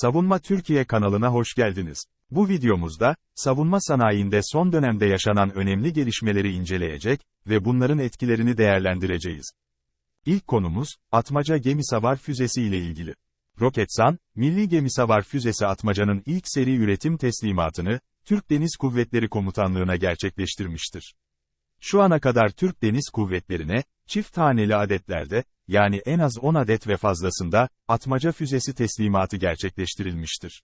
Savunma Türkiye kanalına hoş geldiniz. Bu videomuzda, savunma sanayinde son dönemde yaşanan önemli gelişmeleri inceleyecek ve bunların etkilerini değerlendireceğiz. İlk konumuz, Atmaca gemi-savar füzesi ile ilgili. Roketsan, Milli Gemi-Savar Füzesi Atmaca'nın ilk seri üretim teslimatını, Türk Deniz Kuvvetleri Komutanlığı'na gerçekleştirmiştir. Şu ana kadar Türk Deniz Kuvvetleri'ne, çift taneli adetlerde, yani en az 10 adet ve fazlasında, atmaca füzesi teslimatı gerçekleştirilmiştir.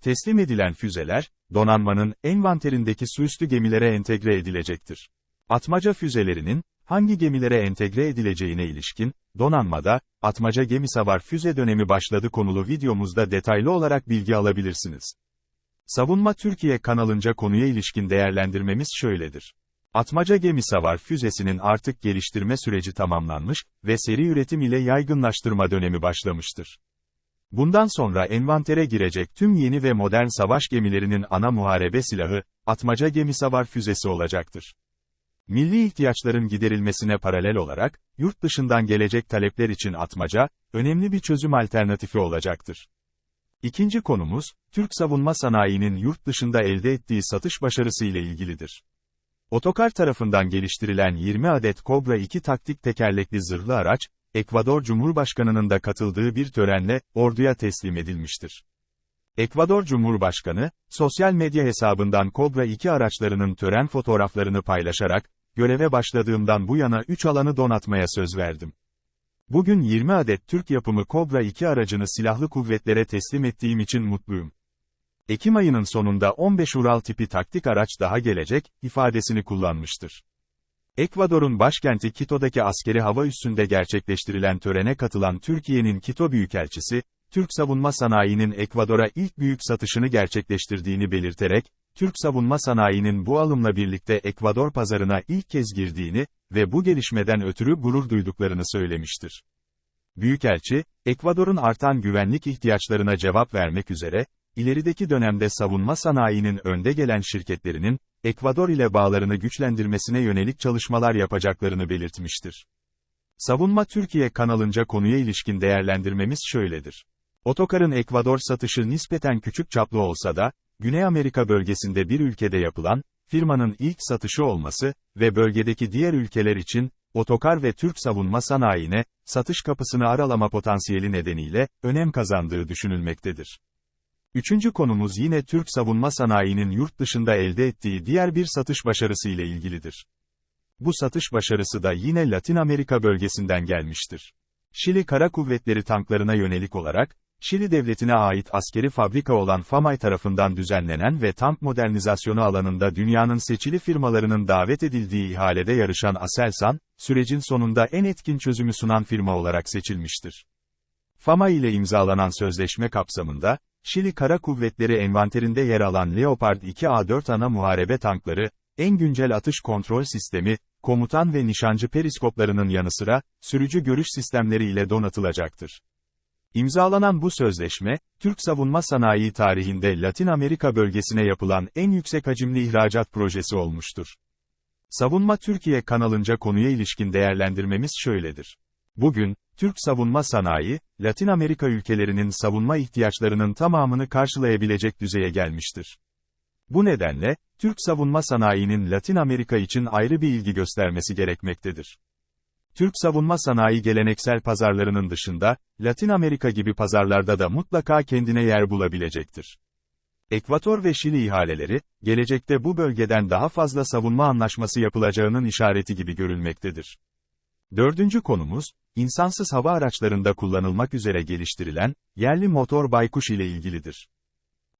Teslim edilen füzeler, donanmanın envanterindeki suüstü gemilere entegre edilecektir. Atmaca füzelerinin, hangi gemilere entegre edileceğine ilişkin, donanmada, atmaca gemi savar füze dönemi başladı konulu videomuzda detaylı olarak bilgi alabilirsiniz. Savunma Türkiye kanalınca konuya ilişkin değerlendirmemiz şöyledir. Atmaca gemi savar füzesinin artık geliştirme süreci tamamlanmış ve seri üretim ile yaygınlaştırma dönemi başlamıştır. Bundan sonra envantere girecek tüm yeni ve modern savaş gemilerinin ana muharebe silahı, atmaca gemi savar füzesi olacaktır. Milli ihtiyaçların giderilmesine paralel olarak, yurt dışından gelecek talepler için atmaca, önemli bir çözüm alternatifi olacaktır. İkinci konumuz, Türk savunma sanayinin yurt dışında elde ettiği satış başarısı ile ilgilidir. Otokar tarafından geliştirilen 20 adet Cobra 2 taktik tekerlekli zırhlı araç, Ekvador Cumhurbaşkanı'nın da katıldığı bir törenle, orduya teslim edilmiştir. Ekvador Cumhurbaşkanı, sosyal medya hesabından Cobra 2 araçlarının tören fotoğraflarını paylaşarak, göreve başladığımdan bu yana 3 alanı donatmaya söz verdim. Bugün 20 adet Türk yapımı Cobra 2 aracını silahlı kuvvetlere teslim ettiğim için mutluyum. Ekim ayının sonunda 15 Ural tipi taktik araç daha gelecek, ifadesini kullanmıştır. Ekvador'un başkenti Quito'daki askeri hava üssünde gerçekleştirilen törene katılan Türkiye'nin Quito Büyükelçisi, Türk savunma sanayinin Ekvador'a ilk büyük satışını gerçekleştirdiğini belirterek, Türk savunma sanayinin bu alımla birlikte Ekvador pazarına ilk kez girdiğini ve bu gelişmeden ötürü gurur duyduklarını söylemiştir. Büyükelçi, Ekvador'un artan güvenlik ihtiyaçlarına cevap vermek üzere, ilerideki dönemde savunma sanayinin önde gelen şirketlerinin, Ekvador ile bağlarını güçlendirmesine yönelik çalışmalar yapacaklarını belirtmiştir. Savunma Türkiye kanalınca konuya ilişkin değerlendirmemiz şöyledir. Otokarın Ekvador satışı nispeten küçük çaplı olsa da, Güney Amerika bölgesinde bir ülkede yapılan, firmanın ilk satışı olması ve bölgedeki diğer ülkeler için, otokar ve Türk savunma sanayine, satış kapısını aralama potansiyeli nedeniyle, önem kazandığı düşünülmektedir. Üçüncü konumuz yine Türk savunma sanayinin yurt dışında elde ettiği diğer bir satış başarısı ile ilgilidir. Bu satış başarısı da yine Latin Amerika bölgesinden gelmiştir. Şili Kara Kuvvetleri tanklarına yönelik olarak, Şili devletine ait askeri fabrika olan FAMAY tarafından düzenlenen ve tank modernizasyonu alanında dünyanın seçili firmalarının davet edildiği ihalede yarışan Aselsan, sürecin sonunda en etkin çözümü sunan firma olarak seçilmiştir. FAMAY ile imzalanan sözleşme kapsamında, Şili Kara Kuvvetleri envanterinde yer alan Leopard 2A4 ana muharebe tankları, en güncel atış kontrol sistemi, komutan ve nişancı periskoplarının yanı sıra, sürücü görüş sistemleri ile donatılacaktır. İmzalanan bu sözleşme, Türk savunma sanayi tarihinde Latin Amerika bölgesine yapılan en yüksek hacimli ihracat projesi olmuştur. Savunma Türkiye kanalınca konuya ilişkin değerlendirmemiz şöyledir. Bugün, Türk savunma sanayi, Latin Amerika ülkelerinin savunma ihtiyaçlarının tamamını karşılayabilecek düzeye gelmiştir. Bu nedenle, Türk savunma sanayinin Latin Amerika için ayrı bir ilgi göstermesi gerekmektedir. Türk savunma sanayi geleneksel pazarlarının dışında, Latin Amerika gibi pazarlarda da mutlaka kendine yer bulabilecektir. Ekvator ve Şili ihaleleri, gelecekte bu bölgeden daha fazla savunma anlaşması yapılacağının işareti gibi görülmektedir. Dördüncü konumuz, insansız hava araçlarında kullanılmak üzere geliştirilen, yerli motor Baykuş ile ilgilidir.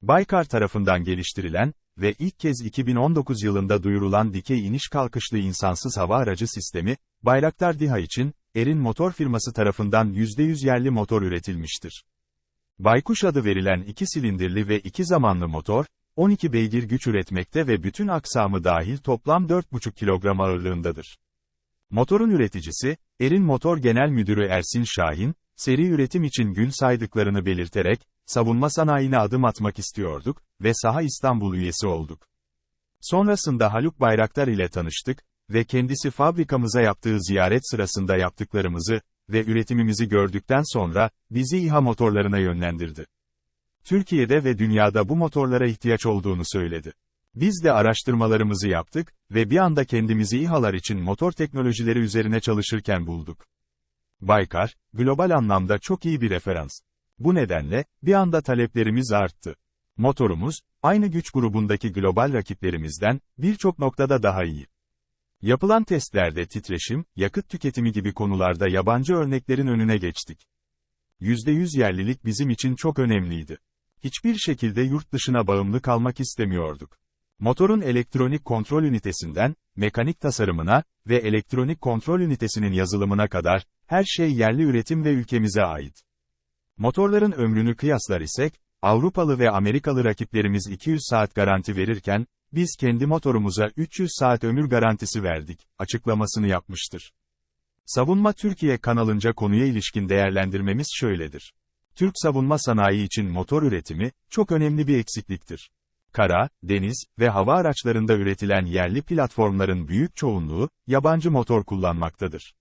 Baykar tarafından geliştirilen ve ilk kez 2019 yılında duyurulan dikey iniş kalkışlı insansız hava aracı sistemi, Bayraktar DİHA için, Erin Motor firması tarafından %100 yerli motor üretilmiştir. Baykuş adı verilen iki silindirli ve iki zamanlı motor, 12 beygir güç üretmekte ve bütün aksamı dahil toplam 4,5 kilogram ağırlığındadır. Motorun üreticisi, Erin Motor Genel Müdürü Ersin Şahin, seri üretim için gün saydıklarını belirterek, savunma sanayine adım atmak istiyorduk ve Saha İstanbul üyesi olduk. Sonrasında Haluk Bayraktar ile tanıştık ve kendisi fabrikamıza yaptığı ziyaret sırasında yaptıklarımızı ve üretimimizi gördükten sonra bizi İHA motorlarına yönlendirdi. Türkiye'de ve dünyada bu motorlara ihtiyaç olduğunu söyledi. Biz de araştırmalarımızı yaptık ve bir anda kendimizi İHA'lar için motor teknolojileri üzerine çalışırken bulduk. Baykar, global anlamda çok iyi bir referans. Bu nedenle, bir anda taleplerimiz arttı. Motorumuz, aynı güç grubundaki global rakiplerimizden, birçok noktada daha iyi. Yapılan testlerde titreşim, yakıt tüketimi gibi konularda yabancı örneklerin önüne geçtik. %100 yerlilik bizim için çok önemliydi. Hiçbir şekilde yurt dışına bağımlı kalmak istemiyorduk. Motorun elektronik kontrol ünitesinden, mekanik tasarımına ve elektronik kontrol ünitesinin yazılımına kadar, her şey yerli üretim ve ülkemize ait. Motorların ömrünü kıyaslar isek, Avrupalı ve Amerikalı rakiplerimiz 200 saat garanti verirken, biz kendi motorumuza 300 saat ömür garantisi verdik, açıklamasını yapmıştır. Savunma Türkiye kanalınca konuya ilişkin değerlendirmemiz şöyledir. Türk savunma sanayi için motor üretimi, çok önemli bir eksikliktir. Kara, deniz ve hava araçlarında üretilen yerli platformların büyük çoğunluğu, yabancı motor kullanmaktadır.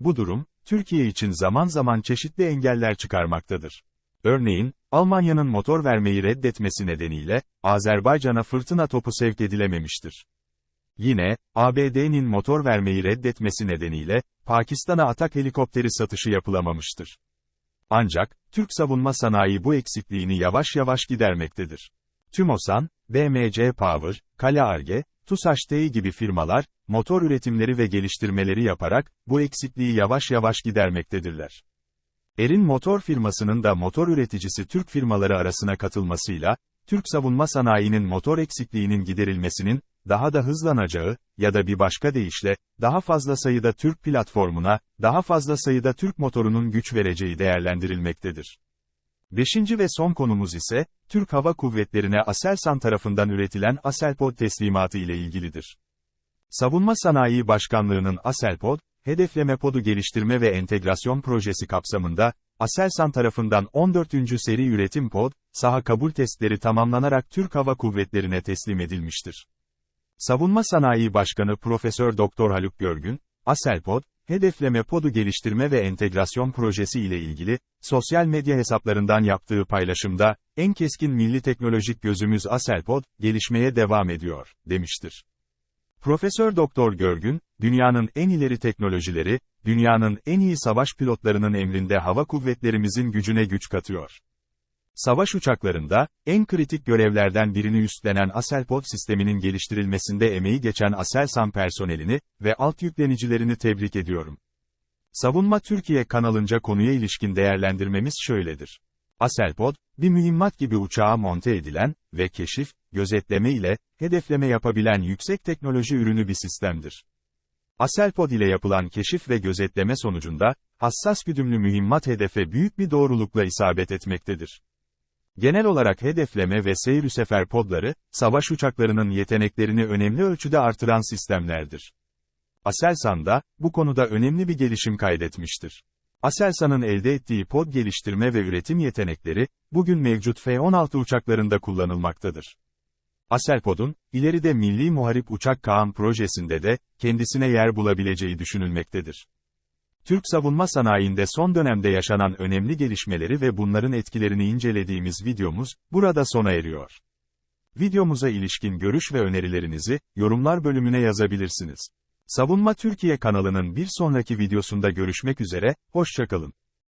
Bu durum, Türkiye için zaman zaman çeşitli engeller çıkarmaktadır. Örneğin, Almanya'nın motor vermeyi reddetmesi nedeniyle, Azerbaycan'a fırtına topu sevk edilememiştir. Yine, ABD'nin motor vermeyi reddetmesi nedeniyle, Pakistan'a atak helikopteri satışı yapılamamıştır. Ancak, Türk savunma sanayi bu eksikliğini yavaş yavaş gidermektedir. TÜMOSAN, BMC Power, Kale Arge, TUSAŞ Tİ gibi firmalar, motor üretimleri ve geliştirmeleri yaparak, bu eksikliği yavaş yavaş gidermektedirler. Erin Motor firmasının da motor üreticisi Türk firmaları arasına katılmasıyla, Türk savunma sanayinin motor eksikliğinin giderilmesinin, daha da hızlanacağı, ya da bir başka deyişle, daha fazla sayıda Türk platformuna, daha fazla sayıda Türk motorunun güç vereceği değerlendirilmektedir. Beşinci ve son konumuz ise, Türk Hava Kuvvetleri'ne Aselsan tarafından üretilen Aselpod teslimatı ile ilgilidir. Savunma Sanayi Başkanlığı'nın Aselpod, Hedefleme Podu Geliştirme ve Entegrasyon Projesi kapsamında, Aselsan tarafından 14. seri üretim pod, saha kabul testleri tamamlanarak Türk Hava Kuvvetleri'ne teslim edilmiştir. Savunma Sanayi Başkanı Profesör Doktor Haluk Görgün, Aselpod, Hedefleme Podu Geliştirme ve Entegrasyon Projesi ile ilgili, sosyal medya hesaplarından yaptığı paylaşımda, en keskin milli teknolojik gözümüz Aselpod, gelişmeye devam ediyor, demiştir. Profesör Doktor Görgün, dünyanın en ileri teknolojileri, dünyanın en iyi savaş pilotlarının emrinde hava kuvvetlerimizin gücüne güç katıyor. Savaş uçaklarında, en kritik görevlerden birini üstlenen Aselpod sisteminin geliştirilmesinde emeği geçen Aselsan personelini ve alt yüklenicilerini tebrik ediyorum. Savunma Türkiye kanalınca konuya ilişkin değerlendirmemiz şöyledir. Aselpod, bir mühimmat gibi uçağa monte edilen ve keşif, gözetleme ile hedefleme yapabilen yüksek teknoloji ürünü bir sistemdir. Aselpod ile yapılan keşif ve gözetleme sonucunda, hassas güdümlü mühimmat hedefe büyük bir doğrulukla isabet etmektedir. Genel olarak hedefleme ve seyir sefer podları, savaş uçaklarının yeteneklerini önemli ölçüde artıran sistemlerdir. Aselsan da, bu konuda önemli bir gelişim kaydetmiştir. Aselsan'ın elde ettiği pod geliştirme ve üretim yetenekleri, bugün mevcut F-16 uçaklarında kullanılmaktadır. Aselpod'un, ileride Milli Muharip Uçak Kaan projesinde de, kendisine yer bulabileceği düşünülmektedir. Türk savunma sanayinde son dönemde yaşanan önemli gelişmeleri ve bunların etkilerini incelediğimiz videomuz, burada sona eriyor. Videomuza ilişkin görüş ve önerilerinizi, yorumlar bölümüne yazabilirsiniz. Savunma Türkiye kanalının bir sonraki videosunda görüşmek üzere, hoşçakalın.